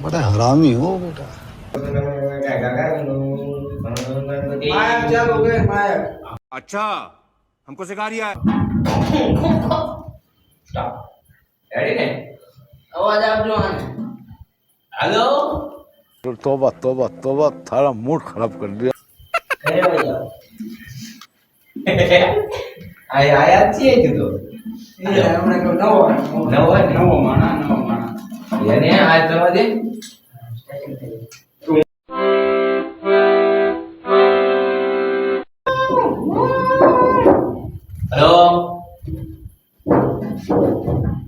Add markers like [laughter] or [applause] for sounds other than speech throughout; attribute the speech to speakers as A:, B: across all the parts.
A: बड़ा हरामी हो बेटा
B: માયા ચાલુ કે માયા
C: अच्छा हमको सिखा रिया है
D: રેડી ને
B: અવાજ આપજો આને
D: હાલો
A: तोबा तोबा तोबा थारा मूड खराब कर दिया [laughs]
D: આ આયા જ છીએ તું તો
B: એ હમણાં કહું નવો
D: નવો હોય ને?
B: નવો માણા નવો માણા
D: એને આ કરવા દે. હેલો?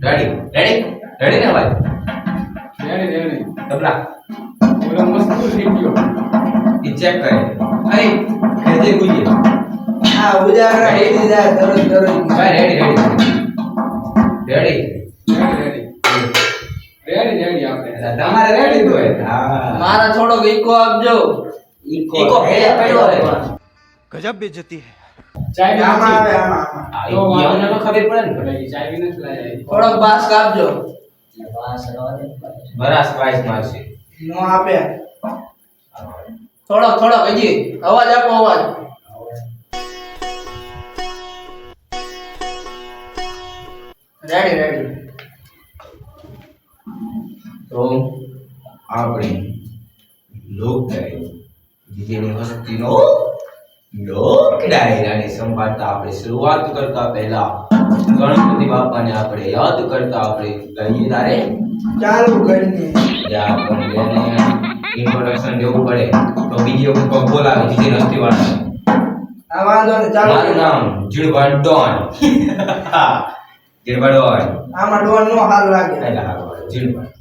D: રેડી રેડી રેડી ને ભાઈ
B: રેડી રેડી
D: તબલા
B: બોલો મસ્ત થઈ ગયો.
D: ઈ ચેક કરે. અરે ખેજે ગુજે
B: હા ઉજાગરા રેડી જાય તરત તરત.
D: ભાઈ ready ready ready
B: ready ready ready આપણે
D: તમારે રેડી હોય
B: મારા થોડો ઈકો આપજો.
D: ઈકો ઈકો હે પડ્યો રે
C: ગજબ બેજતી હે.
B: ચાય આમ આવે આમ
D: તો મને તો ખબર પડે ને
B: ચાય વિના ચલાય થોડોક બાસ કાપજો બાસ રવા
D: બરાસ વાઇસ મારશે
B: નો આપે. થોડો થોડો હજી. અવાજ આપો અવાજ. રેડી રેડી
D: તો આપણે લોક ડાયરી જેની વસ્તીનો લોક ડાયરાની સંભાળતા આપણે શરૂઆત કરતા પહેલા ગણપતિ બાપાને આપણે યાદ કરતા આપણે કહીએ તારે?
B: ચાલુ કરીએ.
D: જ્યાં આપણને ઇન્ટ્રોડક્શન દેવું પડે તો બીજી કોક બોલાવે જીજે નસ્તી વાળા
B: આ વાંધો ને ચાલુ
D: મારું નામ જીણભા ડોન. [laughs] જીણભા આવે
B: આમાં ડોન નો હાલ લાગે.
D: એટલે હાલ આવે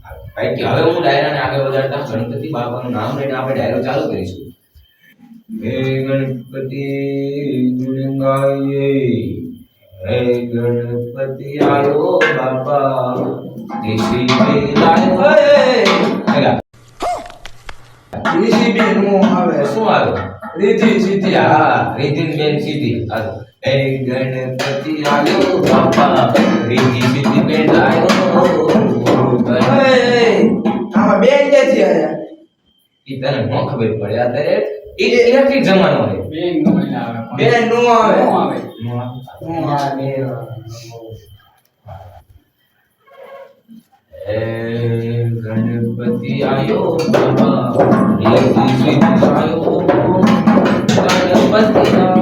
D: હારું. ભાઈ કે હવે હું ડાયરાને આગળ વધારતા ગણપતિ બાપાનું નામ લઈને આપણે ડાયરો ચાલુ કરીશું. હે ગણપતિ ગુણગાઈએ હે ગણપતિ આવો બાપા. દેશી બેલાયો હે
B: જીસીબી નો આવે.
D: શું આવે?
B: રીતિ સીધી
D: હા રીતિન બેન સીધી હાલો. હે ગણપતિ આયો બાપા રીતિ સિદ્ધિ બેઠાયો.
B: આમાં બે ક્યાંથી આયા
D: ઈ તને ન ખબર પડે એ ઇલેક્ટ્રિક જમાનો હોય
B: બે નો આવે
D: નો આવે.
B: નો આવે.
D: હે ગણપતિ બાપા રીતિ આયો ગણપતિ આયો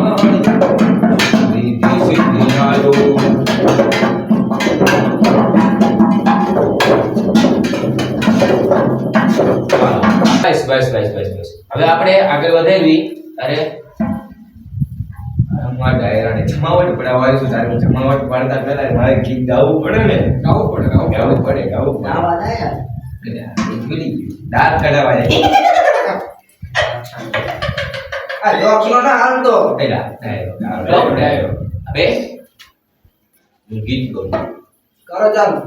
D: બસ બસ બસ બસ બસ હવે આપણે આગળ વધારવી અરે મારા ડાયરાને જમાવટ પડાવવાની હવે તારે જમાવટ પાડતા પહેલા મારે ગીત ગાવું પડે ને
B: ગાવું પડે ગાવું
D: ગાવું પડે ગાવું પડે એટલે આ ભૂલી ગયું. દાંત કઢાવા જાય.
B: આ લોકનો ના હાલ તો
D: પેલા ડાયરો, ડાયરો, ડાયરો. હવે હું ગીત ગાઉં.
B: કરો ચાલુ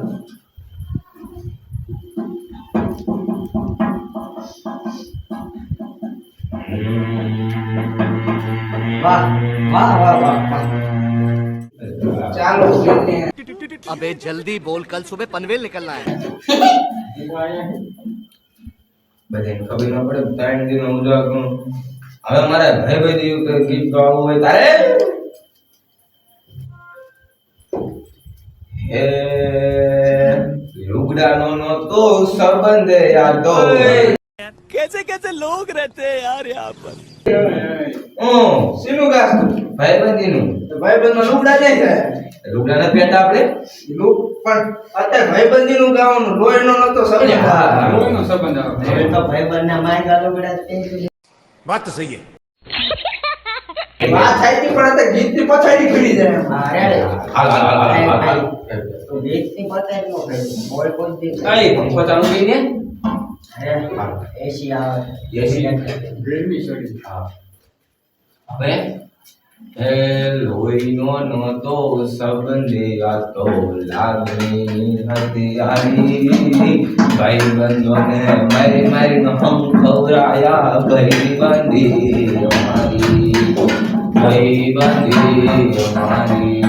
B: વાહ વાહ વાહ વાહ ચાલો જોઈને
C: अबे जल्दी बोल कल सुबह पनवेल निकलना है
D: બધાને ખબર ન પડે ત્રણ દિન ઉજવા કરું હવે મારા ભાઈ ભાઈ ગીત ગાવું હોય તારે હે લુગડાનો નો તો સંબંધ યાદો
C: कैसे कैसे लोग रहते हैं यार यहाँ पर
D: હું
B: શીનું ગાસ તું
D: ભાઈ બંધીનું
B: ભાઈબંધ માં લુગડા નહીં થાય
D: લુગડા ના પહેરતા આપણે
B: લુક પણ અત્યારે ભાઈબંધી નું ગાવાનું લોહી નો નતો સમજ
D: હા, હા.
C: बात तो सही है
B: વાત થાય તી પણ અત્યારે ગીત ની પછાડી ખડી જાય એમ.
D: હાલ હાલ હાલ હાલ હાલ હાલ કઈ પંખો ચાલુ કરીને એસી હા. હવે, એ લોહીનો નહોતો સબને આ તો લાગણી હતી આવી ભાઈ બંધોને મારી મારી હમ ખવરાયા ભાઈ બંધી અમારી ભાઈ બંધી અમારી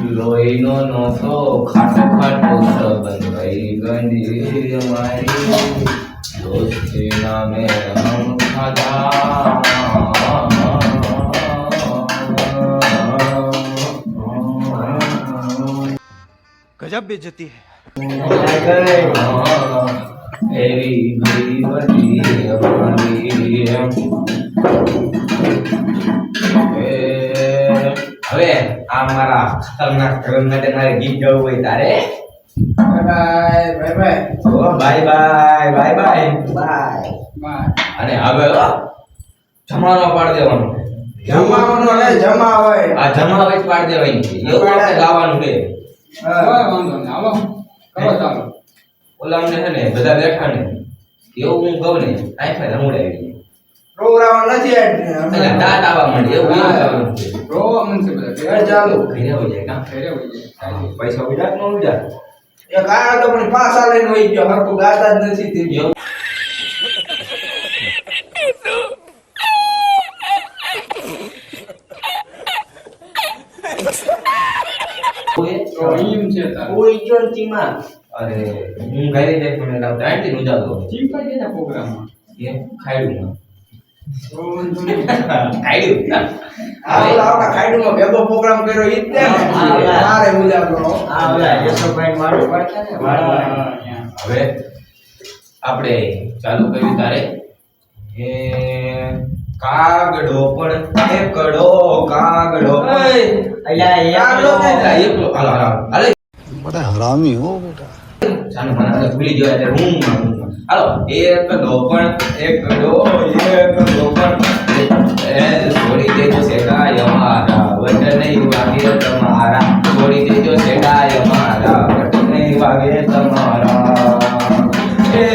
D: લોહીનો નોખો ખાટો ખાટો સબન ભાઈ ગંજી અમારી દોસ્તી નામે હમ ખાધા
C: ગજબ બેજતી હે
D: એવી ગરીબની અમારી આ મારા ખતરનાક કર્મ માટે મારે ગીત ગાવું હોય તારે.
B: Bye bye bye.
D: ઓ bye bye bye bye.
B: Bye. Bye
D: અને હવે જમાનો જમવાનો પાડ દેવાનો.
B: જમાવાનો ને જમા હોય
D: આ જમાવે જ પાડ દેવાની છે. એવું આપણે ગાવાનું છે.
B: હા.
D: ઓલા અમને છે ને બધા બેઠા ને એવું હું કહું ને આંખમાં રમુડાઈ ગઈ.
B: પ્રોગ્રામ નથી
D: એટલે દાંત આવવા માંડે એવું એવું પ્રોગ્રામ છે.
B: ઘર ચાલુ.
D: ઘરે હોય જાય કાં? ચાલો, પૈસા ઉડા નો ન ઉડા
B: એ કાયા તો પણ પાછા લઈને હોય ગયો હરકો ગાતા જ નથી તે
D: ગયો
B: કોઈ? છે કોઈ તીમાં.
D: અરે હું ઘરે જાય પણ લાવતા આંટી નું જાતો એ ખાયડું ખાયડું ના.
B: આ ઓલા આપણા ખાઈડમાં
D: આપણે ચાલુ કર્યું તારે. કાગડો પણ એકડો કાગડો
A: બટા હરામી હો બેટા.
D: ચાલો ભૂલી ગયો રૂમમાં હાલો, એક લોપણ એક ડો એક લોપણ એ છોડી દેજો સેડાય અમારા, વટ નહીં વાગે તમારા. છોડી દેજો સેડાય અમારા, વટ નહીં વાગે તમારા. એ,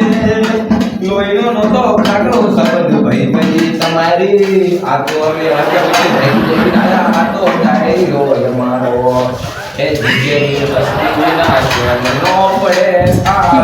D: લોહીનો નતો કાકડો સંબંધ ભાઈ ભાઈ તમારી આ તો અમે વાગે થઈ ગઈ આ તો ડાયરી અમારો એ જીગેની વસ્તી વિના શ્રમ નો પડે. આ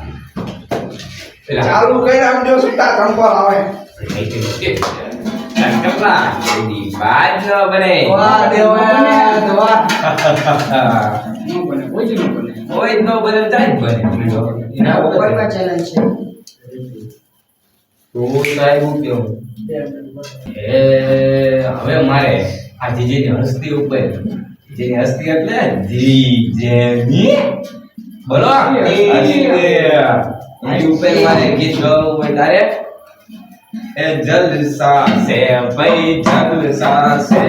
D: તો હા. બોલે
B: ના ના ચાલુ કરી આમ જો સુતા ચંપલ આવે દેવા વાહ
E: મોબાઈલમાં ચેલેન્જ
D: હવે મારે આ જીજેની હસ્તી ઉપર જેની હસ્તી એટલે જીજેની બોલો હસ્તી. એની ઉપર મારે ગીત ગાવું હોય તારે એ જલસા છે ભાઈ જલસા છે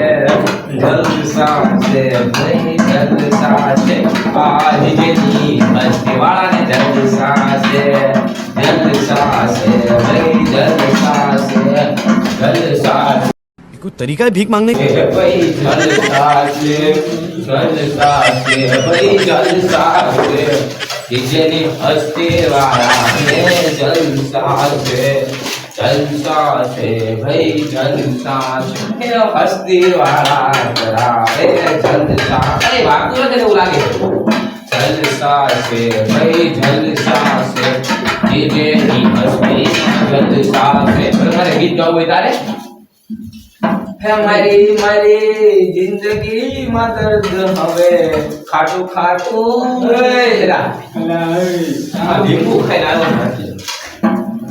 D: જલસા છે ભાઈ જલસા છે આ જીજેની હસ્તી વાળાને જલસા છે જલસા છે ભાઈ જલસા છે જલસા છે
C: कोई तरीका है भीख मांगने का
D: જીજેની હસ્તી વાળા જલસા છે જલસા છે ભાઈ જલસા છે હસ્તી વાળા કરાવે જલસા અરે વાગતું નથી એવું લાગે જલસા છે ભાઈ જલસા છે જીજેની હસ્તી જલસા છે હવે મારે ગીત ગાવું હોય તારે હે મારી મારી જિંદગી માં દર્દ હવે. ખાટું ખાટું એલા આ ભીખું ખાઈ આવ્યો.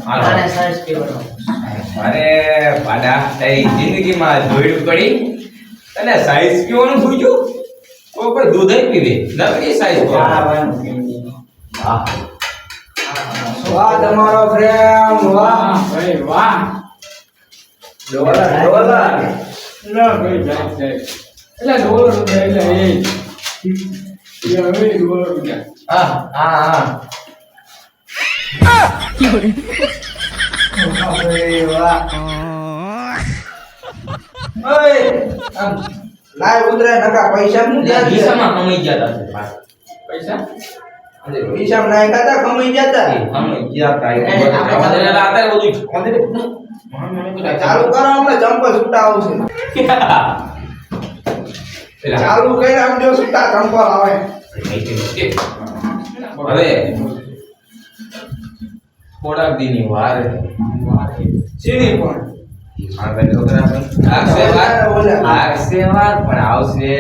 E: આને સાઈઝ કેવડો
D: અરે પાડા તારી જિંદગીમાં જોયું પડી. તને સાઈઝ પીવાનું પૂછ્યું? કોઈ પણ દૂધ જ પીવે નકરી સાઈઝ વાહ.
B: વાહ તમારો પ્રેમ વાહ. ડોલર ડોલર
D: હા હા હા.
B: અરે વાહ ઓય આમ. લાય ઉતરે નકા પૈસા નું
D: એટલે
B: ધ્યાન દે.
D: ગીસામાં કમાઈ ગયા તા પાછા.
B: પૈસા? હિસાબ નાખ્યા હતા કમાઈ ગયા
D: તા.
E: આપણે
D: બધું.
B: ચાલુ કરો આપણે ચંપલ છૂટા આવશે ચાલુ કરી આપજો છૂટા ચંપલ આવે
D: હવે થોડાક દીની વાર
B: સીડી પણ
D: આવશે.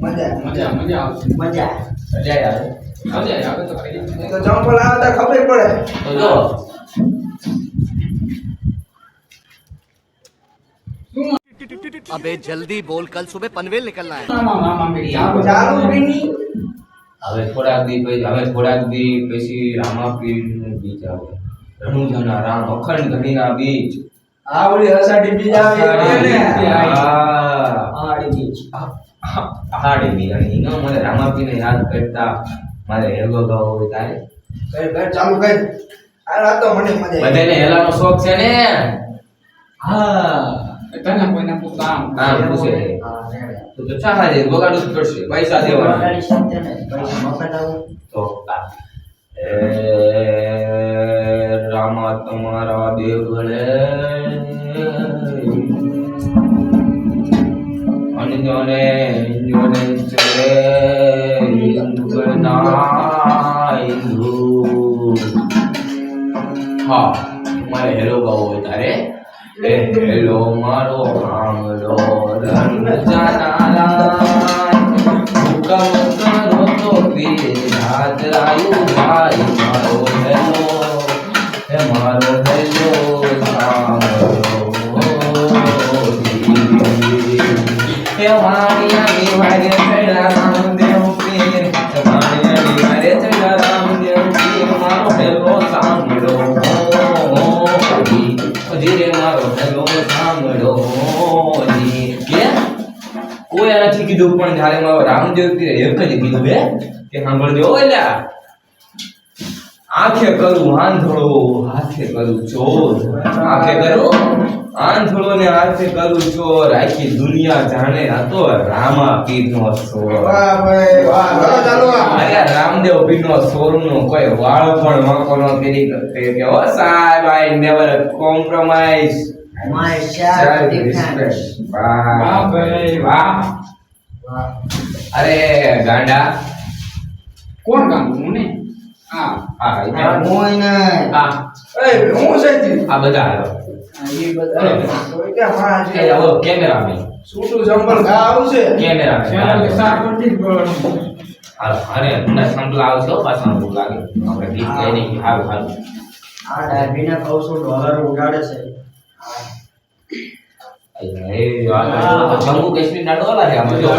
B: મજા.
F: મજા મજા આવશે.
E: મજા.
D: મજા આવે.
F: તો ખરી
B: એ તો ચંપલ આવતા ખબર પડે
D: તો જો
C: अबे जल्दी बोल कल सुबह पनवेल निकलना है
F: મામા મામા મેરી
B: ચાલુ
F: ચાલુ
B: કરી
D: હવે થોડાક દી પછી હવે થોડાક દી પછી રામાપીર નું બીજ આવે રણુજાના રામ અખંડ ધણીના બીજ
B: આ ઓલી અષાઢી બીજ આવે એ ને
D: હા.
E: આડી બીચ
D: આહાડી બી અને એનો મને રામાપીરને યાદ કરતા મારે હેલો ગાવો હોય તારે.
B: કઈ કઈ ચાલુ કરી આ રાતો મને મજા આવી.
D: બધાને હેલાનો શોખ છે ને?
E: હા
F: તને કોઈને કો કામ
D: કામ પૂછે.
E: હા
D: તો તો ચાહા દે બગાડું જ પડશે પૈસા દેવાના.
E: વગાડી શકતે ને પૈસા મફત
D: તો કા રામા તમારા દેવળે અંજોને હા મારે હેલો ગાવો હોય તારે. હેલો મારો આમલો કોઈ નથી કીધું પણ જ્યારે મારો રામદેવ કે એક જ કીધું બે, કે સાંભળજો એલા આંખે કરું આંધળો, હાથે કરું ચોર. આંખે કરું? આંધળો ને હાથે કરું ચોર. આખી દુનિયા જાણે આ તો રામા પીરનો ચોર
B: વાહ રામદેવ
D: પીર નો સોર ચોરનો કોઈ વાળ પણ વાંકો નો શકે કે સાહેબ I never compromise
E: My self defense.
F: વાહ ભાઈ વાહ.
D: અરે ગાંડા.
F: કોણ ગામ હું ને હા
D: આ
E: નહીં.
B: એ હું છે
D: આ બધા આવ્યો
B: એ બધા કોઈ કે હા છે.
D: આવો કેમેરામેન.
B: છૂટું આવશે.
D: કેમેરામેન હાલો. અરે મને સંભળા આવશે પાછા ભૂખ લાગે. આપણે ગીત ગાઈ નહીં હારું હારું
E: આ કહું છું ડોલર ઉડાડે છે.
D: એ જમ્મુ કાશ્મીર ના ડોલર છે આમાં જો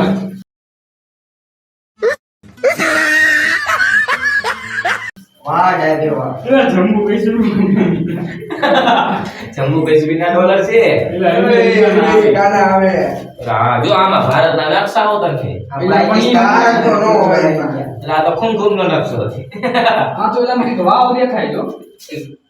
E: વાહ ડાભી વાહ
F: જમ્મુ કઈશું
D: જમ્મુ કાશ્મીર ના ડોલર છે
B: આવે
D: હા જો આમાં ભારતના નકશા હોતા છે
F: ઈ
B: તો નો હોય એમાં.
D: એટલે આ તો ખૂન ખૂન નો નકશો છે
F: હા તો એલામાં કંઈક વાવ દેખાય જો